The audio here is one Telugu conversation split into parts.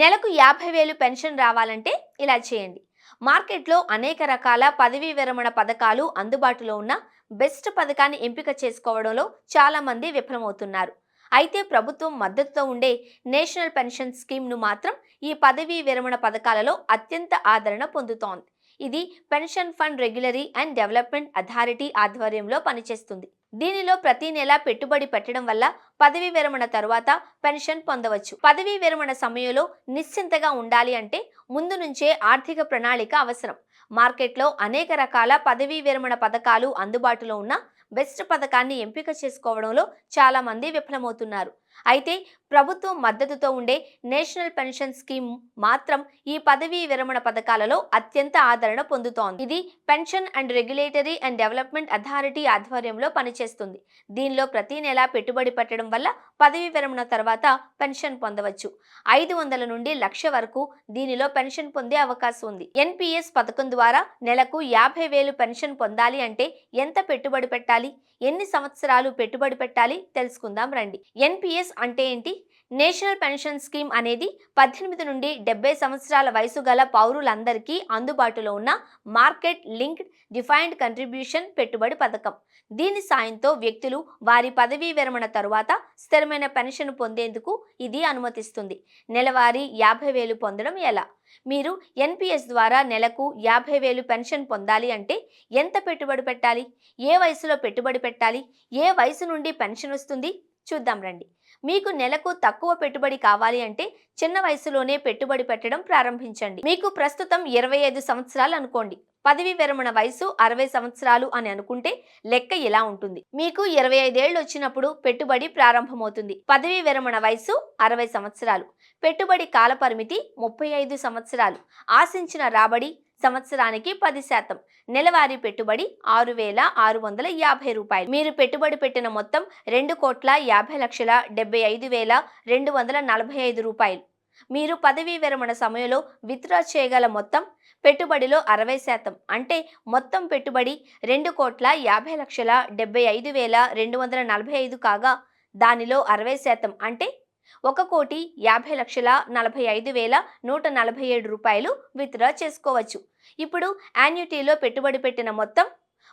నెలకు యాభై వేలు పెన్షన్ రావాలంటే ఇలా చేయండి. మార్కెట్లో అనేక రకాల పదవీ విరమణ పథకాలు అందుబాటులో ఉన్న బెస్ట్ పథకాన్ని ఎంపిక చేసుకోవడంలో చాలామంది విఫలమవుతున్నారు. అయితే ప్రభుత్వం మద్దతుతో ఉండే నేషనల్ పెన్షన్ స్కీమ్ను మాత్రం ఈ పదవీ విరమణ పథకాలలో అత్యంత ఆదరణ పొందుతోంది. ఇది pension fund regulatory and development authority ఆధ్వర్యంలో పనిచేస్తుంది. దీనిలో ప్రతి నెల పెట్టుబడి పెట్టడం వల్ల పదవీ విరమణ తర్వాత పెన్షన్ పొందవచ్చు. పదవీ విరమణ సమయంలో నిశ్చింతగా ఉండాలి అంటే ముందు నుంచే ఆర్థిక ప్రణాళిక అవసరం. మార్కెట్లో అనేక రకాల పదవీ విరమణ పథకాలు అందుబాటులో ఉన్న బెస్ట్ పథకాన్ని ఎంపిక చేసుకోవడంలో చాలా మంది విఫలమవుతున్నారు. అయితే ప్రభుత్వం మద్దతుతో ఉండే నేషనల్ పెన్షన్ స్కీమ్ మాత్రం ఈ పదవీ విరమణ పథకాలలో అత్యంత ఆదరణ పొందుతోంది. ఇది pension and regulatory and development authority ఆధ్వర్యంలో పనిచేస్తుంది. దీనిలో ప్రతి నెల పెట్టుబడి పెట్టడం వల్ల పదవీ విరమణ తర్వాత పెన్షన్ పొందవచ్చు. ఐదు వందల నుండి లక్ష వరకు దీనిలో పెన్షన్ పొందే అవకాశం ఉంది. ఎన్పిఎస్ పథకం ద్వారా నెలకు యాభై వేలు పెన్షన్ పొందాలి అంటే ఎంత పెట్టుబడి పెట్టాలి? ఎన్ని సంవత్సరాలు పెట్టుబడి పెట్టాలి? తెలుసుకుందాం రండి. ఎన్పిఎస్ అంటే ఏంటి? నేషనల్ పెన్షన్ స్కీమ్ అనేది పద్దెనిమిది నుండి డెబ్బై సంవత్సరాల వయసు గల పౌరులందరికీ అందుబాటులో ఉన్న మార్కెట్ లింక్డ్ డిఫైన్డ్ కంట్రిబ్యూషన్ పెట్టుబడి పథకం. దీని సాయంతో వ్యక్తులు వారి పదవీ విరమణ తరువాత స్థిరమైన పెన్షన్ పొందేందుకు ఇది అనుమతిస్తుంది. నెలవారీ యాభై వేలు పొందడం ఎలా? మీరు ఎన్పిఎస్ ద్వారా నెలకు యాభై వేలు పెన్షన్ పొందాలి అంటే ఎంత పెట్టుబడి పెట్టాలి? ఏ వయసులో పెట్టుబడి పెట్టాలి? ఏ వయసు నుండి పెన్షన్ వస్తుంది? చూద్దాం రండి. మీకు నెలకు తక్కువ పెట్టుబడి కావాలి అంటే చిన్న వయసులోనే పెట్టుబడి పెట్టడం ప్రారంభించండి. మీకు ప్రస్తుతం ఇరవై ఐదు సంవత్సరాలు అనుకోండి. పదవి విరమణ వయసు అరవై సంవత్సరాలు అని అనుకుంటే లెక్క ఇలా ఉంటుంది. మీకు ఇరవై ఐదేళ్ళు వచ్చినప్పుడు పెట్టుబడి ప్రారంభమవుతుంది. పదవి విరమణ వయసు అరవై సంవత్సరాలు. పెట్టుబడి కాల పరిమితి ముప్పై ఐదు సంవత్సరాలు. ఆశించిన రాబడి సంవత్సరానికి పది శాతం. నెలవారీ పెట్టుబడి ఆరు వేల ఆరు వందల యాభై రూపాయలు. మీరు పెట్టుబడి పెట్టిన మొత్తం రెండు కోట్ల యాభై లక్షల డెబ్బై ఐదు వేల రెండు వందల నలభై ఐదు రూపాయలు. మీరు పదవీ విరమణ సమయంలో విత్డ్రా చేయగల మొత్తం పెట్టుబడిలో అరవై శాతం. అంటే మొత్తం పెట్టుబడి రెండు కోట్ల యాభై లక్షల డెబ్బై ఐదు వేల రెండు వందల నలభై ఐదు కాగా దానిలో అరవై శాతం. అంటే ఒక కోటి యాభై లక్షల నలభై ఐదు వేల నూట నలభై ఏడు రూపాయలు విత్డ్రా చేసుకోవచ్చు. ఇప్పుడు యాన్యుటీలో పెట్టుబడి పెట్టిన మొత్తం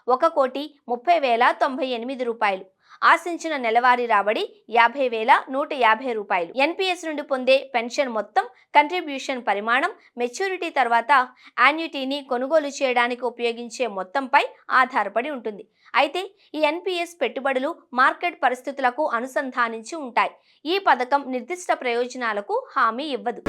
ఒక కోటి ముప్పై వేల తొంభై ఎనిమిది రూపాయలు. ఆశించిన నెలవారీ రాబడి యాభై వేల నూట యాభై రూపాయలు. ఎన్పిఎస్ నుండి పొందే పెన్షన్ మొత్తం కంట్రిబ్యూషన్ పరిమాణం మెచ్యూరిటీ తర్వాత యాన్యుటీని కొనుగోలు చేయడానికి ఉపయోగించే మొత్తంపై ఆధారపడి ఉంటుంది. అయితే ఈ ఎన్పిఎస్ పెట్టుబడులు మార్కెట్ పరిస్థితులకు అనుసంధానించి ఉంటాయి. ఈ పథకం నిర్దిష్ట ప్రయోజనాలకు హామీ ఇవ్వదు.